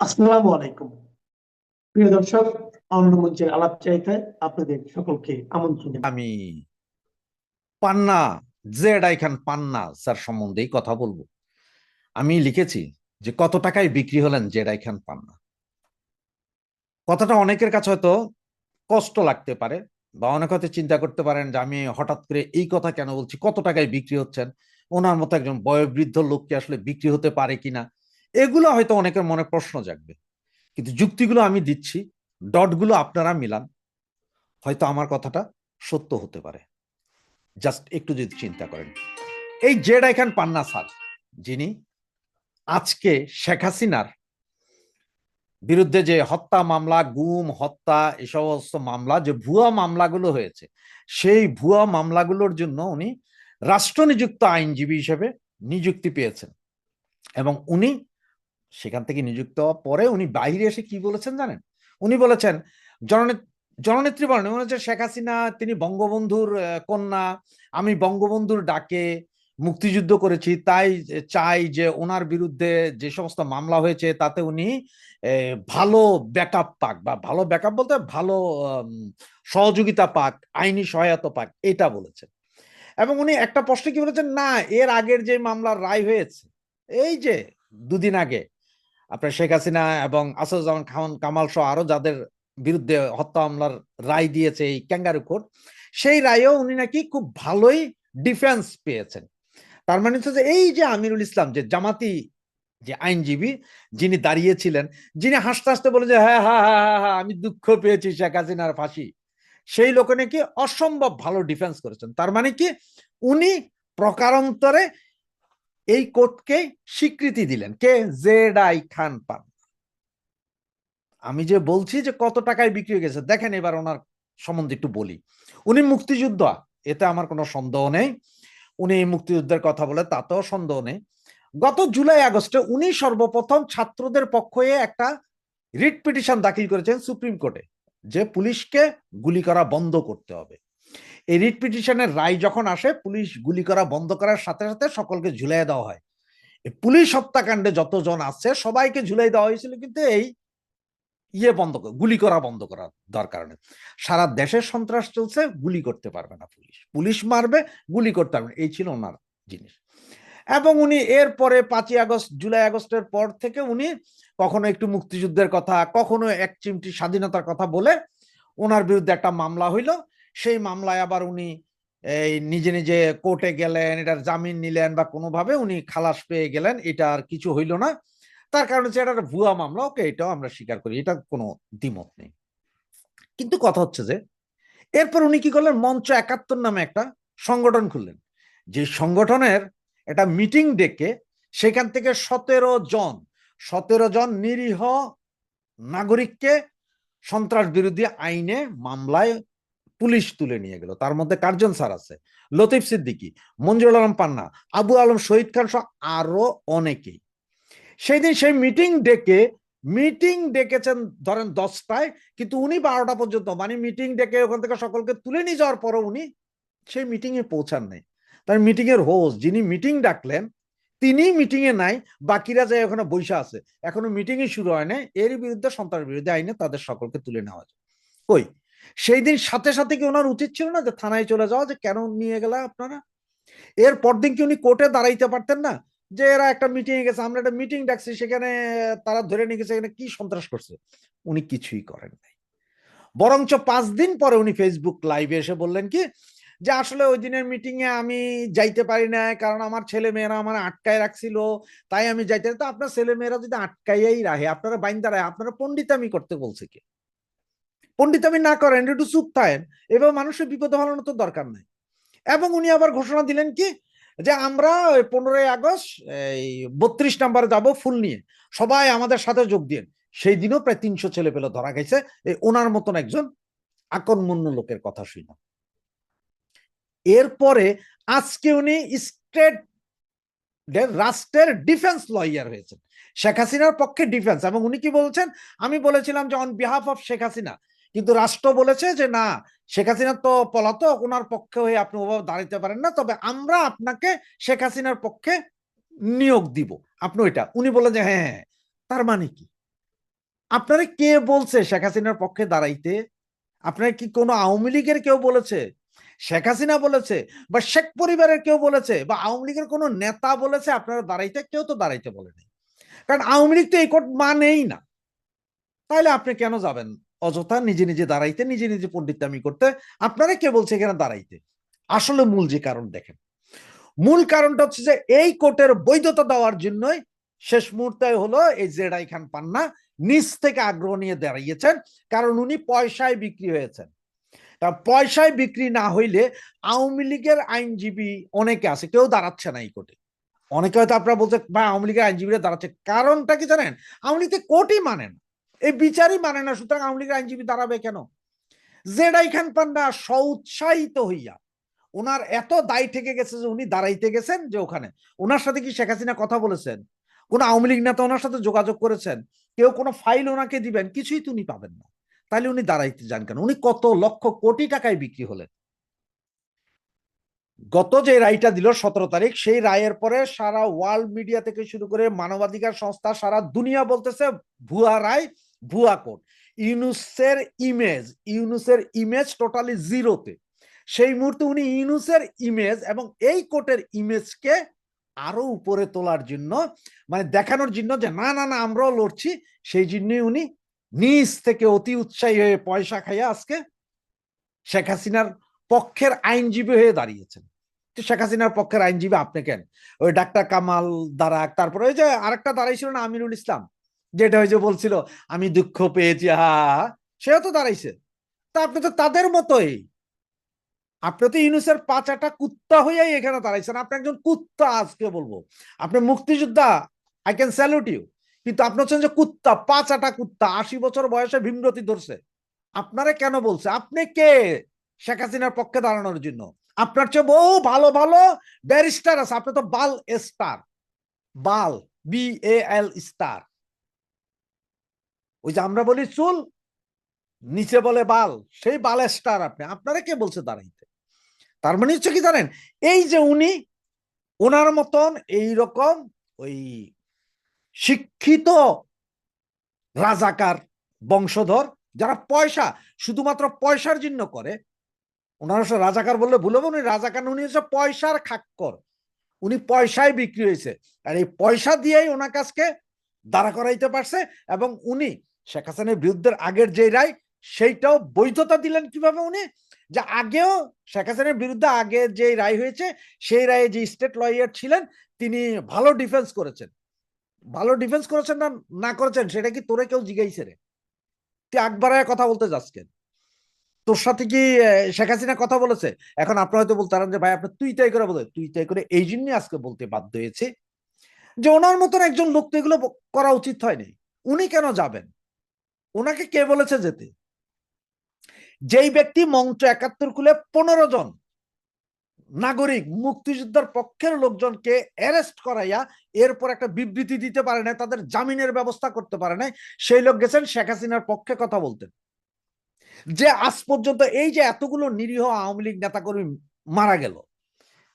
আসসালামু আলাইকুম। প্রিয় দর্শক আলাপ আপনাদের সকলকে আমন্ত্রণ আমি Panna, Z I Khan Panna sir কথা বলব। আমি লিখেছি যে, কত টাকায় বিক্রি হলেন জেড আই খান পান্না? কথাটা অনেকের কাছে হয়তো কষ্ট লাগতে পারে বা অনেক হয়তো চিন্তা করতে পারেন যে, আমি হঠাৎ করে এই কথা কেন বলছি? কত টাকায় বিক্রি হচ্ছেন? ওনার মতো একজন বয়োবৃদ্ধ লোককে আসলে বিক্রি হতে পারে কিনা? এগুলো হয়তো অনেকের মনে প্রশ্ন জাগবে। কিন্তু যুক্তিগুলো আমি দিচ্ছি, ডটগুলো আপনারা মিলান, হয়তো আমার কথাটা সত্য হতে পারে। জাস্ট একটু যদি চিন্তা করেন। এই জেড আইখান পান্না স্যার, যিনি আজকে শেখ হাসিনার বিরুদ্ধে যে হত্যা মামলা, গুম, হত্যা এই সমস্ত মামলা, যে ভুয়া মামলাগুলো হয়েছে, সেই ভুয়া মামলাগুলোর জন্য উনি রাষ্ট্র নিযুক্ত আইনজীবী হিসেবে নিযুক্তি পেয়েছেন। এবং উনি সেখান থেকে নিযুক্ত হওয়ার পরে উনি বাইরে এসে কি বলেছেন জানেন? উনি বলেছেন জননেত্রী বলেন, উনি হচ্ছে শেখ হাসিনা, তিনি বঙ্গবন্ধুর কন্যা, আমি বঙ্গবন্ধুর ডাকে মুক্তিযুদ্ধ করেছি, তাই চাই যে ওনার বিরুদ্ধে যে সমস্ত মামলা হয়েছে, তাতে উনি ভালো ব্যাকআপ পাক বা ভালো ব্যাকআপ বলতে ভালো সহযোগিতা পাক, আইনি সহায়তা পাক, এটা বলেছেন। এবং উনি একটা প্রশ্নে কি বলেছেন, না, এর আগের যে মামলার রায় হয়েছে, এই যে দুদিন আগে আপনার শেখ হাসিনা এবং আসাদুজ্জামান খান কামাল সহ আরও যাদের বিরুদ্ধে হত্যা মামলার রায় দিয়েছে এই ক্যাঙ্গারু কোর্ট সেই রায়েও উনি নাকি খুব ভালোই ডিফেন্স পেয়েছেন। তার মানে হচ্ছে যে এই যে আমিরুল ইসলাম, যে জামাতি, যে আইনজীবী, যিনি দাঁড়িয়েছিলেন, যিনি হাসতে হাসতে বলে যে হ্যাঁ হ্যাঁ হ্যাঁ হ্যাঁ হ্যাঁ আমি দুঃখ পেয়েছি শেখ হাসিনার ফাঁসি। সেই লোকে নাকি অসম্ভব ভালো ডিফেন্স করেছেন। তার মানে কি? উনি প্রকারান্তরে এই কোর্টকে স্বীকৃতি দিলেন। কে? জেড আই খান পান। আমি যে বলছি যে কত টাকায় বিক্রি হয়ে গেছে, দেখেন এবার ওনার সম্বন্ধে একটু বলি। উনি মুক্তিযোদ্ধা, এতে আমার কোনো সন্দেহ নেই। উনি মুক্তিযুদ্ধের কথা বলে তাতেও সন্দেহ নেই। গত জুলাই, আগস্টে উনি সর্বপ্রথম ছাত্রদের পক্ষ হয়ে একটা রিট পিটিশন দাখিল করেছেন সুপ্রিম কোর্টে, যে পুলিশকে গুলি করা বন্ধ করতে হবে। এই রিট পিটিশনের রায় যখন আসে, পুলিশ গুলি করা বন্ধ করার সাথে সাথে সকলকে ঝুলাই দেওয়া হয়। পুলিশ হত্যাকাণ্ডে যতজন আছে, সবাইকে ঝুলাই দেওয়া হয়েছিল কিন্তু এই ইয়ে বন্ধ গুলি করা বন্ধ করা দরকার নেই সারা দেশের সন্ত্রাস চলছে, গুলি করতে পারবে না পুলিশ। পুলিশ মারবে, গুলি করতে পারবে। এই ছিল ওনার জিনিস। এবং উনি এরপরে পাঁচই আগস্ট, জুলাই আগস্টের পর থেকে উনি কখনো একটু মুক্তিযুদ্ধের কথা, কখনো এক চিমটি স্বাধীনতার কথা বলে ওনার বিরুদ্ধে একটা মামলা হইল। সেই মামলায় আবার উনি এই নিজে নিজে কোর্টে গেলেন, এটার জামিন নিলেন বা কোনোভাবে উনি খালাস পেয়ে গেলেন, এটা আর কিছু হইল না। তার কারণ হচ্ছে এটা ভুয়া মামলা, ওকে এটাও আমরা স্বীকার করি এটা কোনো দ্বিমত নেই। কিন্তু কথা হচ্ছে যে, এরপর উনি কি করলেন? মঞ্চ একাত্তর নামে একটা সংগঠন খুললেন। যে সংগঠনের একটা মিটিং ডেকে সেখান থেকে সতেরো জন সতেরো জন নিরীহ নাগরিককে সন্ত্রাস বিরোধী আইনে মামলায় পুলিশ তুলে নিয়ে গেল। তার মধ্যে কার্জন স্যার আছে, লতিফ সিদ্দিকী, মঞ্জুরুল আলম পান্না, আবু আলম, শহীদ খান সহ আরও অনেকেই। সেই দিন সেই মিটিং ডেকে মিটিং ডেকেছেন ধরেন দশটায়, কিন্তু উনি বারোটা পর্যন্ত মানে মিটিং ডেকে ওখান থেকে সকলকে তুলে নিয়ে যাওয়ার পরও উনি সেই মিটিং এ পৌঁছান নাই। তার মিটিং এর হোস্ট যিনি মিটিং ডাকলেন, তিনি মিটিং এ নাই, বাকিরা যায় ওখানে বৈশা আছে, এখনও মিটিং ই শুরু হয় নাই। এর বিরুদ্ধে সন্ত্রাস বিরোধী আইনে তাদের সকলকে তুলে নেওয়া যায়। কই? সেই দিন সাথে সাথে কি ওনার উচিত ছিল না যে থানায় চলে যাওয়া, যে কেন নিয়ে গেলা আপনারা? এর পরদিন কি উনি কোর্টে দাঁড়াইতে পারতেন না? যে এরা একটা মিটিং এ গেছে, আমরা একটা মিটিং ডাকছি, সেখানে তারা ধরে নিয়ে গেছে, এখানে কি সন্ত্রাস করছে? উনি কিছুই করেন নাই। বরঞ্চ পাঁচ দিন পরে উনি ফেসবুক লাইভে এসে বললেন কি, যে আসলে ওই দিনের মিটিং এ আমি যাইতে পারি না, কারণ আমার ছেলে মেয়েরা আমার আটকায় রাখছিল, তাই আমি যাইতে তো আপনার ছেলে মেয়েরা যদি আটকাইয়াই রাখে, আপনারা বাইন্দা রাখে, আপনারা পন্ডিতামি করতে বলছে কি? পন্ডিতামি না করেন, একটু চুপ থাকেন। এবার মানুষের বিপদে ফেলানোর তো দরকার নাই। এবং উনি আবার ঘোষণা দিলেন কি? যে আমরা পনেরোই আগস্ট, এই বত্রিশ নাম্বারে যাব ফুল নিয়ে। সবাই আমাদের সাথে যোগ দিন সেই দিনও প্রায় তিনশো ছেলে পেলে ধরা গেছে। এই ওনার মতন একজন আকর্মণ্য লোকের কথা শুনলাম। এরপরে আজকে উনি স্টেট রাষ্ট্রের ডিফেন্স লয়ার হয়েছেন। শেখ হাসিনার পক্ষে ডিফেন্স। এবং উনি কি বলছেন? আমি বলেছিলাম যে on behalf of Sheikh Hasina কিন্তু রাষ্ট্র বলেছে যে, না, শেখ হাসিনা তো পলাতক ওনার পক্ষে হয়ে আপনি ওভাবে দাঁড়াইতে পারেন না। তবে আমরা আপনাকে শেখ হাসিনার পক্ষে নিয়োগ দিব। আপনি ওইটা, উনি বললেন যে হ্যাঁ হ্যাঁ তার মানে কি? আপনারা কে বলছে শেখ হাসিনার পক্ষে দাঁড়াইতে? আপনার কি কোনো আওয়ামী লীগের কেউ বলেছে? শেখ হাসিনা বলেছে বা শেখ পরিবারের কেউ বলেছে বা আওয়ামী লীগের কোনো নেতা বলেছে আপনারা দাঁড়াইতে? কেউ তো দাঁড়াইতে বলেনি কারণ আওয়ামী লীগ তো এই কোর্ট মানেই না। তাহলে আপনি কেন যাবেন? অযথা নিজে নিজে দাঁড়াইতে, নিজে নিজে পণ্ডিতামি করতে, আপনারা কে বলছে এখানে দাঁড়াইতে? আসলে মূল যে কারণ দেখেন। মূল কারণটা হচ্ছে যে এই কোর্টের বৈধতা দেওয়ার জন্যই শেষ মুহূর্তে হলো এই জেডাই খান পান্না নিজ থেকে আগ্রহ নিয়ে দাঁড়িয়েছেন, কারণ উনি পয়সায় বিক্রি হয়েছেন। পয়সায় বিক্রি না হইলে আওয়ামী লীগের আইনজীবী অনেকে আছে, কেউ দাঁড়াচ্ছে না এই কোর্টে। অনেকে হয়তো আপনারা বলছে ভাই, আওয়ামী লীগের আইনজীবীরা দাঁড়াচ্ছে। কারণটা কি জানেন? আওয়ামী লীগ কোর্টই মানে না। এই বিচারই মানে না, সুতরাং আওয়ামী লীগের আইনজীবী দাঁড়াবে কেন? জেডাই খান পান্না সউৎসাহিত হইয়া, ওনার এত দায় থেকে গেছে যে উনি দাঁড়াইতে গেছেন যে ওখানে। ওনার সাথে কি শেখ হাসিনা কথা বলেছেন? কোন আওয়ামী লীগ নেতা ওনার সাথে যোগাযোগ করেছেন? কেউ কোনো ফাইল ওনাকে দিবেন? কিছুই তো উনি পাবেন না। তাহলে উনি দাঁড়াইতে যান কেন? উনি কত লক্ষ কোটি টাকায় বিক্রি হলেন। গত যে রায়টা দিল সতেরো তারিখ, সেই রায়ের পরে সারা ওয়ার্ল্ড মিডিয়া থেকে শুরু করে মানবাধিকার সংস্থা সারা দুনিয়া বলতেছে, ভুয়া রায় ভুয়া কোর্ট ইউনুসের ইমেজ ইউনুসের ইমেজ টোটালি জিরোতে সেই মুহূর্তে উনি ইউনুসের ইমেজ এবং এই কোর্টের ইমেজকে আরও উপরে তোলার জন্য মানে দেখানোর জন্য যে না না না, আমরাও লড়ছি, সেই জন্যই উনি নিজ থেকে অতি উৎসাহী হয়ে পয়সা খাইয়া আজকে শেখ হাসিনার পক্ষের আইনজীবী হয়ে দাঁড়িয়েছেন। শেখ হাসিনার পক্ষের আইনজীবী আপনি কেন? ওই ডাক্তার কামাল দারাক, তারপরে ওই যে আরেকটা দাঁড়াইছিল না আমিরুল ইসলাম। যেটা হয়েছে বলছিল, আমি দুঃখ পেয়েছি হা সেও তো দাঁড়াইছে। তা আপনি তো তাদের মতোই। আপনি তো ইউনুসের পাঁচাটা কুত্তা হইয়াই এখানে দাঁড়াইছেন। আপনি একজন কুত্তা আজকে বলব। আপনি মুক্তিযোদ্ধা আই ক্যান স্যালুট ইউ কিন্তু আপনি হচ্ছেন যে কুত্তা পাঁচাটা কুত্তা, আশি বছর বয়সে ভীমরতি ধরছে। আপনারা কেন বলছে? আপনি কে? শেখ হাসিনার পক্ষে দাঁড়ানোর জন্য। আপনার চেয়ে বহু ভালো ভালো ব্যারিস্টার আছে। আপনি তো বাল স্টার। বাল বি এ এল স্টার ওই যে আমরা বলি চুল, নিচে বলে বাল, সেই বাল স্টার আপনি। আপনারা কে বলছে দাঁড়াইতে? তার মানে হচ্ছে কি জানেন? এই যে উনি, ওনার মতন এই রকম ওই শিক্ষিত রাজাকার, বংশধর, যারা পয়সা, শুধুমাত্র পয়সার জন্য করে, ওনার রাজাকার বললে ভুল হবে, উনি রাজাকার উনি হচ্ছে পয়সার খাক্কর। উনি পয়সায় বিক্রি হয়েছে। আর এই পয়সা দিয়েই ওনার কাছকে দাঁড়া করাইতে পারছে এবং উনি শেখ হাসিনের বিরুদ্ধে আগের যে রায়, সেইটাও বৈধতা দিলেন কীভাবে উনি? যে আগেও শেখ হাসিনের বিরুদ্ধে আগে যে রায় হয়েছে, সেই রায়ে যে স্টেট লয়ার ছিলেন, তিনি ভালো ডিফেন্স করেছেন। ভালো ডিফেন্স করেছেন না না করেছেন, সেটা কি তোরে কেউ জিগাইছে রে? তুই আকবরায় কথা বলতে যাস কেন? তোর সাথে কি শেখ হাসিনা কথা বলেছে? এখন আপনারা হয়তো বলতে যে, ভাই, আপনি তুই তাই করে বলে তুই তাই করে এই জন্যই আজকে বলতে বাধ্য হয়েছে। যে ওনার মতন একজন লোক তো এগুলো করা উচিত হয়নি। উনি কেন যাবেন? ওনাকে কে বলেছে যেতে? যেই ব্যক্তি মঞ্চ একাত্তর কুলে পনেরো জন নাগরিক মুক্তিযোদ্ধার পক্ষের লোকজনকে অ্যারেস্ট করাইয়া এরপর একটা বিবৃতি দিতে পারে না তাদের জামিনের ব্যবস্থা করতে পারে না সেই লোক গেছেন শেখ হাসিনার পক্ষে কথা বলতেন। যে আজ পর্যন্ত এই যে এতগুলো নিরীহ আওয়ামী লীগ নেতাকর্মী মারা গেল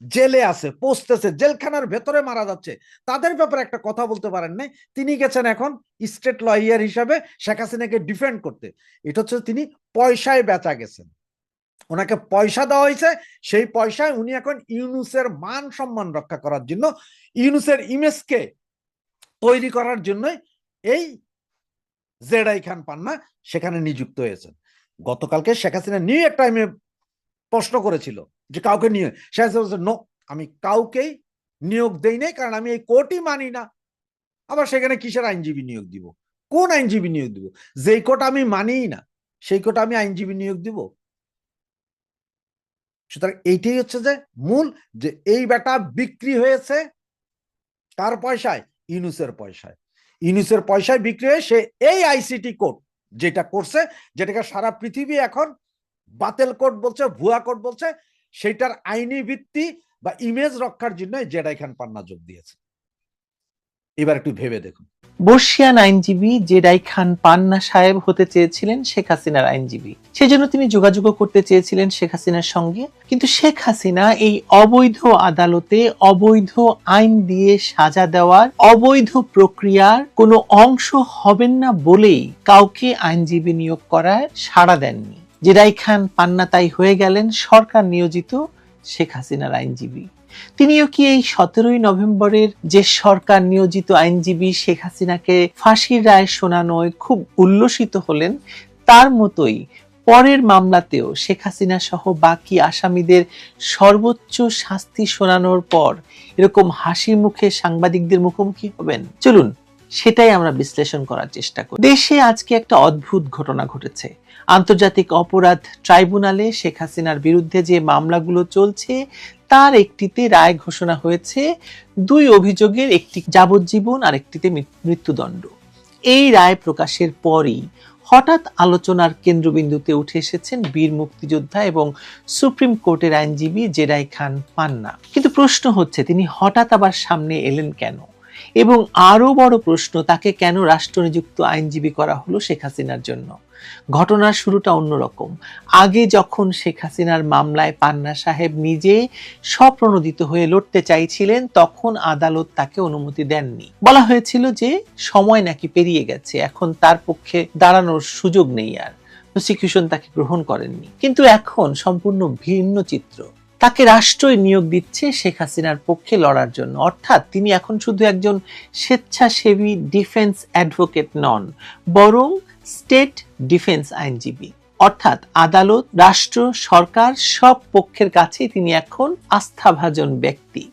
জেলে আছে পোস্টেছে জেলখানার ভেতরে মারা যাচ্ছে। তাদের ব্যাপারে একটা কথা বলতে পারেন নাই। তিনি গেছেন এখন স্টেট লয়ার হিসাবে শেখ হাসিনাকে ডিফেন্ড করতে। এটা হচ্ছে তিনি পয়সায় বেচা গেছেন। ওনাকে পয়সা দেওয়া হয়েছে। সেই পয়সায় উনি এখন ইউনুসের মান সম্মান রক্ষা করার জন্য, ইউনুসের ইমেজকে তৈরি করার জন্য এই জেডাই খান পান্না সেখানে নিযুক্ত হয়েছেন। গতকালকে শেখ হাসিনা নিউ এক টাইমে প্রশ্ন করেছিল যে কাউকে নিয়ে হাসিনা বলছে, "No, আমি কাউকেই নিয়োগ দেই নাই কারণ আমি এই কোর্টই মানি না। আবার সেখানে কিসের আইনজীবী নিয়োগ দিব? কোন আইনজীবী নিয়োগ দিব? যেই কোর্ট আমি মানিই না সেই কোর্ট আমি আইনজীবী নিয়োগ দিব? সুতরাং এইটাই হচ্ছে যে মূল যে এই বেটা বিক্রি হয়েছে কার পয়সায় ইউনুসের পয়সায়। ইউনুসের পয়সায় বিক্রি হয়ে সে এই আইসিটি কোড যেটা করছে যেটাকে সারা পৃথিবী এখন বাতেল কোড বলছে ভুয়া কোড বলছে সেটার আইনি ভিত্তি বা ইমেজ রক্ষার জন্য জেডাই খান পান্না যোগ দিয়েছে। এবার একটু ভেবে দেখুন। বর্ষিয়ান আইনজীবী জেডাই খান পান্না সাহেব হতে চেয়েছিলেন শেখ হাসিনার আইনজীবী। সেজন্য তিনি যোগাযোগ করতে চেয়েছিলেন শেখ হাসিনার সঙ্গে। কিন্তু শেখ হাসিনা এই অবৈধ আদালতে অবৈধ আইন দিয়ে সাজা দেওয়ার অবৈধ প্রক্রিয়ার কোনো অংশ হবেন না বলেই কাউকে আইনজীবী নিয়োগ করায় সাড়া দেননি। জেডাই খান পান্না তাই হয়ে গেলেন সরকার নিয়োজিত শেখ হাসিনার আইনজীবী। তিনিও কি এই সতেরোই নভেম্বরের যে সরকার নিয়োজিত আইনজীবী শেখ হাসিনাকে ফাঁসির রায় শোনানোয় খুব উল্লসিত হলেন, তার মতোই পরের মামলাতেও শেখ হাসিনা সহ বাকি আসামিদের সর্বোচ্চ শাস্তি শোনানোর পর এরকম হাসি মুখে সাংবাদিকদের মুখোমুখি হবেন? চলুন, সেটাই আমরা বিশ্লেষণ করার চেষ্টা করি। দেশে আজকে একটা অদ্ভুত ঘটনা ঘটেছে। আন্তর্জাতিক অপরাধ ট্রাইব্যুনালে শেখ হাসিনার বিরুদ্ধে যে মামলাগুলো চলছে, তার একটিতে রায় ঘোষণা হয়েছে, দুই অভিযোগের একটি যাবজ্জীবন আর একটিতে মৃত্যুদণ্ড। এই রায় প্রকাশের পরই হঠাৎ আলোচনার কেন্দ্রবিন্দুতে উঠে এসেছেন বীর মুক্তিযোদ্ধা এবং সুপ্রিম কোর্টের আইনজীবী জেরাই খান পান্না কিন্তু প্রশ্ন হচ্ছে, তিনি হঠাৎ আবার সামনে এলেন কেন? এবং আরও বড় প্রশ্ন, তাকে কেন রাষ্ট্রনিযুক্ত আইনজীবী করা হলো শেখ হাসিনার জন্য? ঘটনার শুরুটা অন্যরকম। আগে যখন শেখ হাসিনার মামলায় পান্না সাহেব নিজে স্বপ্রণোদিত হয়ে লড়তে চাইছিলেন, তখন আদালত তাকে অনুমতি দেননি। বলা হয়েছিল যে সময় নাকি পেরিয়ে গেছে, এখন তার পক্ষে দাঁড়ানোর সুযোগ নেই আর। প্রসিকিউশন তাকে গ্রহণ করেননি। কিন্তু এখন সম্পূর্ণ ভিন্ন চিত্র। তাকে রাষ্ট্রই নিয়োগ দিচ্ছে শেখ হাসিনার পক্ষে লড়ার জন্য। অর্থাৎ তিনি এখন শুধু একজন স্বেচ্ছাসেবী ডিফেন্স অ্যাডভোকেট নন, বরং স্টেট ডিফেন্স আইনজীবী। অর্থাৎ আদালত, রাষ্ট্র, সরকার সব পক্ষের কাছে তিনি এখন আস্থাভাজন ব্যক্তি।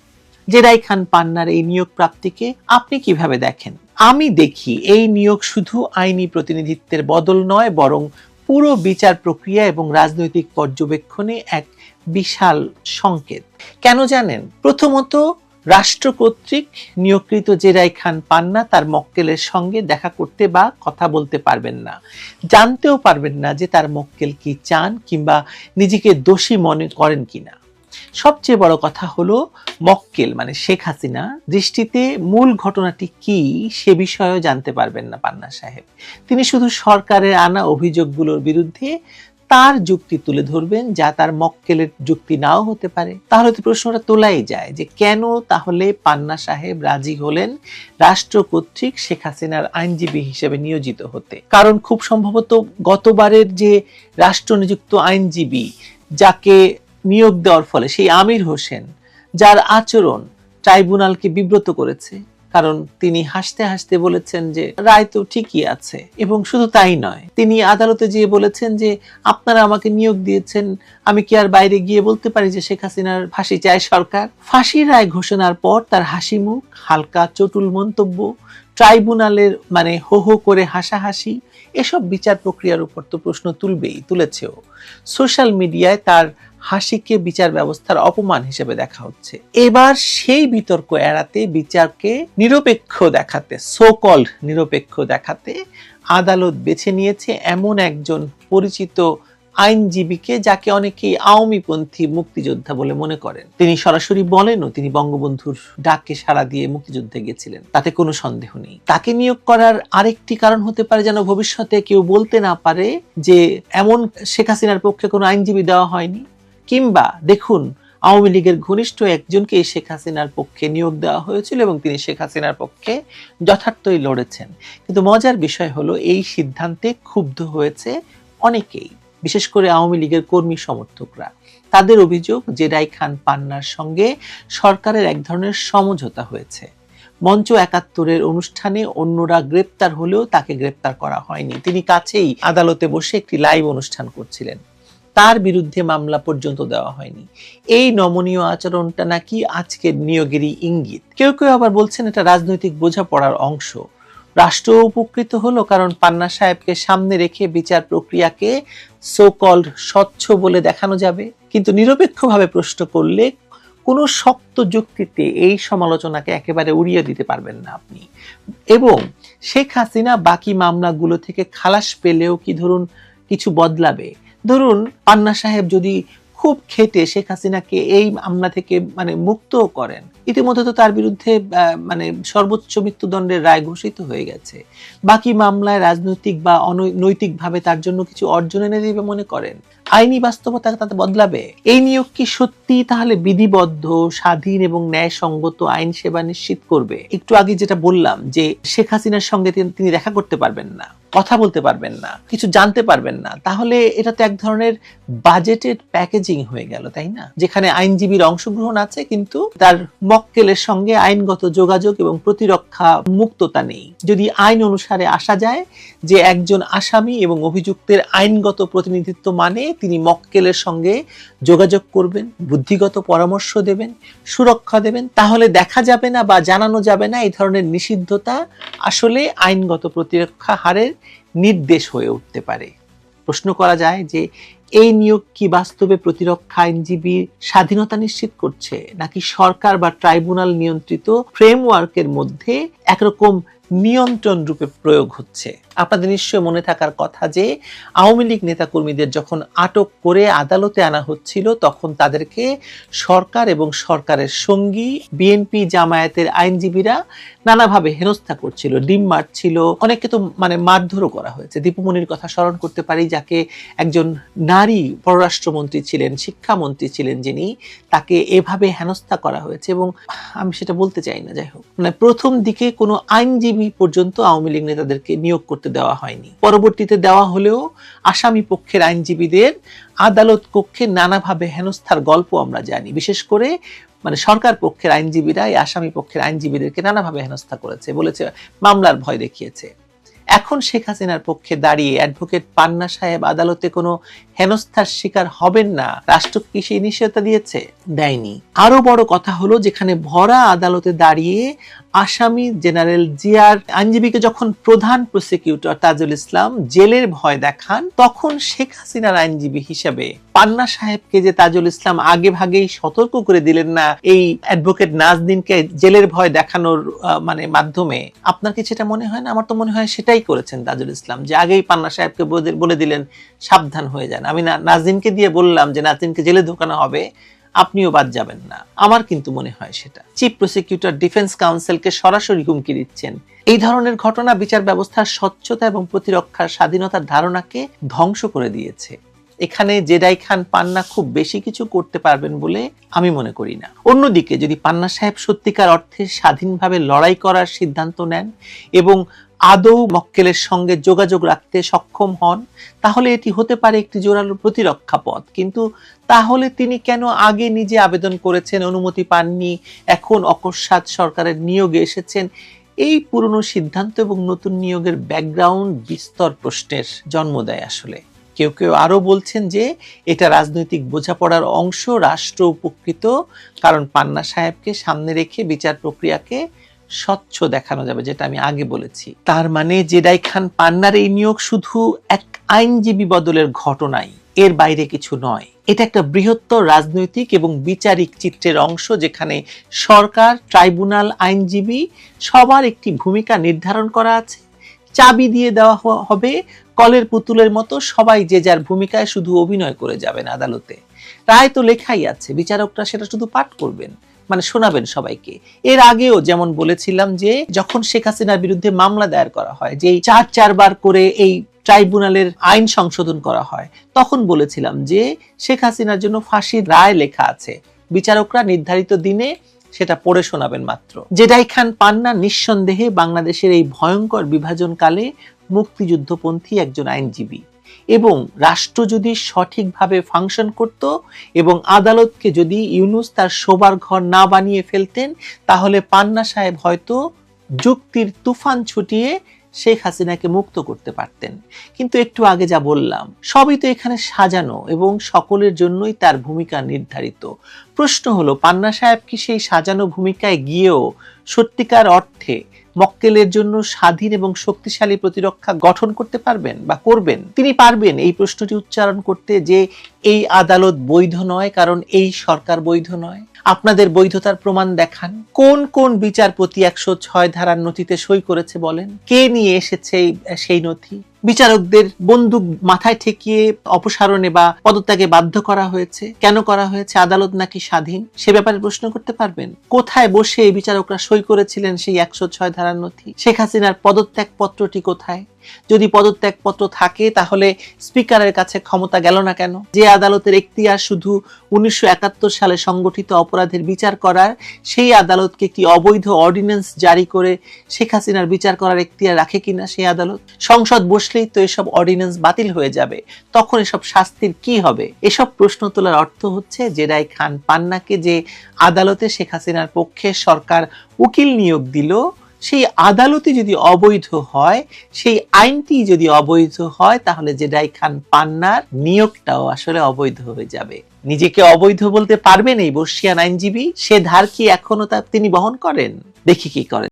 জেরাই খান পান্নার এই নিয়োগ প্রাপ্তিকে আপনি কীভাবে দেখেন? আমি দেখি এই নিয়োগ শুধু আইনি প্রতিনিধিত্বের বদল নয়, বরং পুরো বিচার প্রক্রিয়া এবং রাজনৈতিক পর্যবেক্ষণে এক বিশাল সংকেত। কেন জানেন? প্রথমত, রাষ্ট্র কর্তৃক নিয়োগকৃত জেরাই খান পান্না তার মক্কেলের সঙ্গে দেখা করতে বা কথা বলতে পারবেন না। জানতেও পারবেন না যে তার মক্কেল কি চান কিংবা নিজেকে দোষী মনে করেন কিনা। সবচেয়ে বড় কথা হলো, মক্কেল মানে শেখ হাসিনা দৃষ্টিতে মূল ঘটনাটি কি সে বিষয়েও জানতে পারবেন না পান্না সাহেব। তিনি শুধু সরকারের আনা অভিযোগগুলোর বিরুদ্ধে তার যুক্তি তুলে ধরবেন, যা তার মক্কেলের যুক্তি নাও হতে পারে। তাহলে তো প্রশ্নটা তোলাই যায় যে কেন তাহলে পান্না সাহেব রাজি হলেন রাষ্ট্র কর্তৃক শেখ হাসিনার আইনজীবী হিসেবে নিয়োজিত হতে। কারণ খুব সম্ভবত গতবারের যে রাষ্ট্র নিযুক্ত আইনজীবী যাকে নিয়োগ দেওয়ার ফলে সেই আমির হোসেন, যার আচরণ ট্রাইব্যুনালকে বিব্রত করেছে কারণ তিনি হাসতে হাসতে বলেছেন যে, রায় তো ঠিকই আছে। এবং শুধু তাই নয়, তিনি আদালতে গিয়ে বলেছেন যে, আপনারা আমাকে নিয়োগ দিয়েছেন, আমি কি আর বাইরে গিয়ে বলতে পারি যে শেখ হাসিনার ফাঁসি চায় সরকার? ফাঁসির রায় ঘোষণার পর তার হাসি মুখ, হালকা চটুল মন্তব্য, ট্রাইব্যুনালের মানে হো হো করে হাসাহাসি, এসব বিচার প্রক্রিয়ার উপর তো প্রশ্ন তুলবেই, তুলেছেও। সোশ্যাল মিডিয়ায় তার হাসিকে বিচার ব্যবস্থার অপমান হিসেবে দেখা হচ্ছে। এবার সেই বিতর্ক এড়াতে বিচারকে নিরপেক্ষ দেখাতে সোকল নিরপেক্ষ দেখাতে আদালত বেছে নিয়েছে এমন একজন পরিচিত আইনজীবীকে যাকে অনেকেই আওয়ামীপন্থী মুক্তিযোদ্ধা বলে মনে করেন। তিনি সরাসরি বলেনও তিনি বঙ্গবন্ধুর ডাকে সাড়া দিয়ে মুক্তিযুদ্ধে গেছিলেন। তাতে কোনো সন্দেহ নেই। তাকে নিয়োগ করার আরেকটি কারণ হতে পারে যেন ভবিষ্যতে কেউ বলতে না পারে যে এমন শেখ হাসিনার পক্ষে কোনো আইনজীবী দেওয়া হয়নি। কিংবা দেখুন, আওয়ামী লীগের ঘনিষ্ঠ একজনকে শেখ হাসিনার পক্ষে নিয়োগ দেওয়া হয়েছিল এবং তিনি শেখ হাসিনার পক্ষে যথার্থই লড়েছেন। কিন্তু মজার বিষয় হলো, এই সিদ্ধান্তে ক্ষুব্ধ হয়েছে অনেকেই, বিশেষ করে আওয়ামী লীগের কর্মী সমর্থকরা। তাদের অভিযোগ জেরাই খান পান্নার সঙ্গে সরকারের এক ধরনের সমঝোতা হয়েছে। মঞ্চ একাত্তরের অনুষ্ঠানে অন্যরা গ্রেপ্তার হলেও তাকে গ্রেপ্তার করা হয়নি। তিনি কাছেই আদালতে বসে একটি লাইভ অনুষ্ঠান করছিলেন। তার বিরুদ্ধে মামলা পর্যন্ত দেওয়া হয়নি। এই নমনীয় আচরণটা নাকি আজকের নিয়োগেরই ইঙ্গিত। কেউ কেউ আবার বলছেন এটা রাজনৈতিক বোঝাপড়ার অংশ। রাষ্ট্র উপকৃত হলো কারণ পান্না সাহেবকে সামনে রেখে বিচার প্রক্রিয়াকে সো কল্ড স্বচ্ছ বলে দেখানো যাবে। কিন্তু নিরপেক্ষভাবে প্রশ্ন করলে কোনো শক্ত যুক্তিতে এই সমালোচনাকে একেবারে উড়িয়ে দিতে পারবেন না আপনি। এবং শেখ হাসিনা বাকি মামলাগুলো থেকে খালাস পেলেও কি ধরুন কিছু বদলাবে? ধরুন পান্না সাহেব যদি খুব খেটে শেখ হাসিনাকে এই মামলা থেকে মানে মুক্ত করেন, ইতিমধ্যে তো তার বিরুদ্ধে মানে সর্বোচ্চ মৃত্যুদণ্ডের রায় ঘোষিত হয়ে গেছে। বাকি মামলায় রাজনৈতিক বা অনৈতিকভাবে তার জন্য কিছু অর্জন এনে দেবে মনে করেন? আইনি বাস্তবতা তাতে বদলাবে? এই নিয়োগ কি সত্যি তাহলে বিধিবদ্ধ, স্বাধীন এবং ন্যায়সঙ্গত আইন সেবা নিশ্চিত করবে? একটু আগে যেটা বললাম যে শেখ হাসিনার সঙ্গে তিনি- দেখা করতে পারবেন না, কথা বলতে পারবেন না, কিছু জানতে পারবেন না। তাহলে এটা তো এক ধরনের বাজেটেড প্যাকেজিং হয়ে গেল, তাই না? যেখানে আইনজীবীর অংশগ্রহণ আছে, কিন্তু তার মক্কেলের সঙ্গে আইনগত যোগাযোগ এবং প্রতিরক্ষা মুক্ততা নেই। যদি আইন অনুসারে আসা যায় যে একজন আসামি এবং অভিযুক্তের আইনগত প্রতিনিধিত্ব মানে তিনি মক্কেলের সঙ্গে যোগাযোগ করবেন, বুদ্ধিগত পরামর্শ দেবেন, সুরক্ষা দেবেন, তাহলে দেখা যাবে না বা জানানো যাবে না এই ধরনের নিষিদ্ধতা আসলে আইনগত প্রতিরক্ষা হারের নির্দেশ হয়ে উঠতে পারে। প্রশ্ন করা যায় যে, এই নিয়োগ কি বাস্তবে প্রতিরক্ষা আইনজীবীর স্বাধীনতা নিশ্চিত করছে, নাকি সরকার বা ট্রাইব্যুনাল নিয়ন্ত্রিত ফ্রেমওয়ার্কের মধ্যে একরকম নিয়ন্ত্রণ রূপে প্রয়োগ হচ্ছে। আপনাদের নিশ্চয় মনে থাকার কথা যে, আওয়ামী লীগ নেতাকর্মীদের যখন আটক করে আদালতে আনা হচ্ছিল, তখন তাদেরকে সরকার এবং সরকারের সঙ্গী, বিএনপি জামায়াতের আইনজীবীরা নানাভাবে হেনস্থা করছিল, ডিম মারছিল। অনেকে তো মানে মারধরও করা হয়েছে। দীপুমণির কথা স্মরণ করতে পারি, যাকে একজন নারী পররাষ্ট্রমন্ত্রী ছিলেন, শিক্ষামন্ত্রী ছিলেন যিনি, তাকে এভাবে হেনস্থা করা হয়েছে এবং আমি সেটা বলতে চাই না, যাই হোক। মানে প্রথম দিকে কোনো আইনজীবী পর্যন্ত আওয়ামী লীগ নেতাদেরকে নিয়োগ করতে দেওয়া হয়নি। পরবর্তীতে দেওয়া হলেও আসামি পক্ষের আইনজীবীদের আদালত কক্ষে নানাভাবে হেনস্থার গল্প আমরা জানি। বিশেষ করে মানে সরকার পক্ষের আইনজীবীরা, এই আসামি পক্ষের আইনজীবীদেরকে নানাভাবে হেনস্থা করেছে, বলেছে, মামলার ভয় দেখিয়েছে। এখন শেখ হাসিনার পক্ষে দাঁড়িয়ে অ্যাডভোকেট পান্না সাহেব আদালতে কোনো হেনস্থার শিকার হবেন না, রাষ্ট্র কি সেই নিশ্চয়তা দিয়েছে? দেয়নি। আরও বড় কথা হলো, যেখানে ভরা আদালতে দাঁড়িয়ে আসামি জেনারেল জিয়ার আইনজীবীকে যখন প্রধান প্রসিকিউটর তাজুল ইসলাম জেলের ভয় দেখান, তখন শেখ হাসিনার আইনজীবী হিসেবে পান্না সাহেবকে যে তাজুল ইসলাম আগে ভাগেই সতর্ক করে দিলেন না, এই অ্যাডভোকেট নাজদিনকে জেলের ভয় দেখানোর মানে মাধ্যমে, আপনার কি সেটা মনে হয় না? আমার তো মনে হয় সেটাই করেছেন তাজুল ইসলাম, যে আগেই পান্না সাহেবকে বলে- বলে দিলেন, সাবধান হয়ে যান। আমি না নাজদিনকে দিয়ে বললাম যে নাজদিনকে জেলে ঢোকানো হবে। আপনিও বাদ যাবেন না। আমার কিন্তু মনে হয় সেটা। চিফ প্রসিকিউটর ডিফেন্স কাউন্সিলকে সরাসরি হুমকি দিচ্ছেন। এই ধরনের ঘটনা বিচার ব্যবস্থার স্বচ্ছতা এবং প্রতিরক্ষার স্বাধীনতার ধারণাকে ধ্বংস করে দিয়েছে। এখানে জেডাই খান পান্না খুব বেশি কিছু করতে পারবেন বলে আমি মনে করি না। অন্যদিকে যদি পান্না সাহেব সত্যিকার অর্থে স্বাধীনভাবে লড়াই করার সিদ্ধান্ত নেন এবং আদৌ মক্কেলের সঙ্গে যোগাযোগ রাখতে সক্ষম হন? তাহলে এটি হতে পারে একটি জোরালো প্রতিরক্ষা পথ। কিন্তু তাহলে তিনি কেন আগে নিজে আবেদন করেছেন, অনুমতি পাননি, এখন অকস্মাৎ সরকারের নিয়োগে এসেছেন? এই পুরনো সিদ্ধান্ত এবং নতুন নিয়োগের ব্যাকগ্রাউন্ড বিস্তর প্রশ্নের জন্ম দেয় আসলে। কেউ কেউ আরও বলছেন যে এটা রাজনৈতিক বোঝাপড়ার অংশ, রাষ্ট্র উপকৃত। কারণ পান্না সাহেবকে সামনে রেখে বিচার প্রক্রিয়াকে স্বচ্ছ দেখানো যাবে, যেটা আমি আগে বলেছি। তার মানে জেডাই খান পান্নার এই নিয়োগ শুধু এক আইনজীবী বদলের ঘটনাই, এর বাইরে কিছু নয়। এটা একটা বৃহত্তর রাজনৈতিক এবং বিচারিক চিত্রের অংশ, যেখানে সরকার, ট্রাইব্যুনাল, আইনজীবী সবার একটি ভূমিকা নির্ধারণ করা আছে। চাবি দিয়ে দেওয়া হবে, কলের পুতুলের মতো সবাই যে যার ভূমিকায় শুধু অভিনয় করে যাবেন আদালতে। রায় তো লেখাই আছে, বিচারকরা সেটা শুধু পাঠ করবেন। মানে শোনাবেন সবাইকে। এর আগেও যেমন বলেছিলাম যে, যখন শেখ হাসিনার বিরুদ্ধে মামলা দায়ের করা হয় যে চার চারবার করে এই ট্রাইব্যুনালের আইন সংশোধন করা হয়, তখন বলেছিলাম যে, শেখ হাসিনার জন্য ফাঁসির রায় লেখা আছে। বিচারকরা নির্ধারিত দিনে সেটা পড়ে শোনাবেন মাত্র। জেডাই খান পান্না নিঃসন্দেহে বাংলাদেশের এই ভয়ঙ্কর বিভাজনকালে মুক্তিযুদ্ধপন্থী একজন আইনজীবী। এবং রাষ্ট্র যদি সঠিকভাবে ফাংশন করত এবং আদালতকে যদি ইউনুস তার শোবার ঘর না বানিয়ে ফেলতেন, তাহলে পান্না সাহেব হয়তো যুক্তির তুফান ছুটিয়ে শেখ হাসিনাকে মুক্ত করতে পারতেন। কিন্তু একটু আগে যা বললাম, সবই তো এখানে সাজানো এবং সকলের জন্যই তার ভূমিকা নির্ধারিত। প্রশ্ন হলো, পান্না সাহেব কি সেই সাজানো ভূমিকায় গিয়েও সত্যিকার অর্থে মক্কেলের জন্য স্বাধীন এবং শক্তিশালী প্রতিরক্ষা গঠন করতে পারবেন বা করবেন? তিনি পারবেন এই প্রশ্নটি উচ্চারণ করতে যে এই আদালত বৈধ নয়, কারণ এই সরকার বৈধ নয়। আপনাদের বৈধতার প্রমাণ দেখান। কোন কোন বিচারপতি একশো ছয় ধারার নথিতে সই করেছে বলেন? কে নিয়ে এসেছে সেই নথি? বিচারকদের বন্দুক মাথায় ঠেকিয়ে অপসারণে বা পদত্যাগে বাধ্য করা হয়েছে? কেন করা হয়েছে? আদালত নাকি স্বাধীন? সে ব্যাপারে প্রশ্ন করতে পারবেন। কোথায় বসে বিচারকরা সই করেছিলেন সেই একশো ছয় ধারার নথি? শেখ হাসিনার পদত্যাগ পত্রটি কোথায়? যদি পদত্যাগপত্র থাকে, তাহলে স্পিকারের কাছে ক্ষমতা গেল না কেন? যে আদালতের এখতিয়ার শুধু উনিশশো একাত্তর সালে সংগঠিত অপরাধের বিচার করার, সেই আদালতকে কি অবৈধ অর্ডিন্যান্স জারি করে শেখ হাসিনার বিচার করার এখতিয়ার রাখে কিনা সেই আদালত? সংসদ বসলেই তো এসব অর্ডিন্যান্স বাতিল হয়ে যাবে। তখন এসব শাস্তির কি হবে? এসব প্রশ্ন তোলার অর্থ হচ্ছে, জেরাই খান পান্নাকে যে আদালতে শেখ হাসিনার পক্ষে সরকার উকিল নিয়োগ দিল সেই আদালতে যদি অবৈধ হয়, সেই আইনটি যদি অবৈধ হয়, তাহলে জেডাই খান পান্নার নিয়োগটাও আসলে অবৈধ হয়ে যাবে। নিজেকে অবৈধ বলতে পারবেন এই বর্ষিয়ান আইনজীবী? সে ধার কি এখনও তা তিনি বহন করেন? দেখি কি করেন।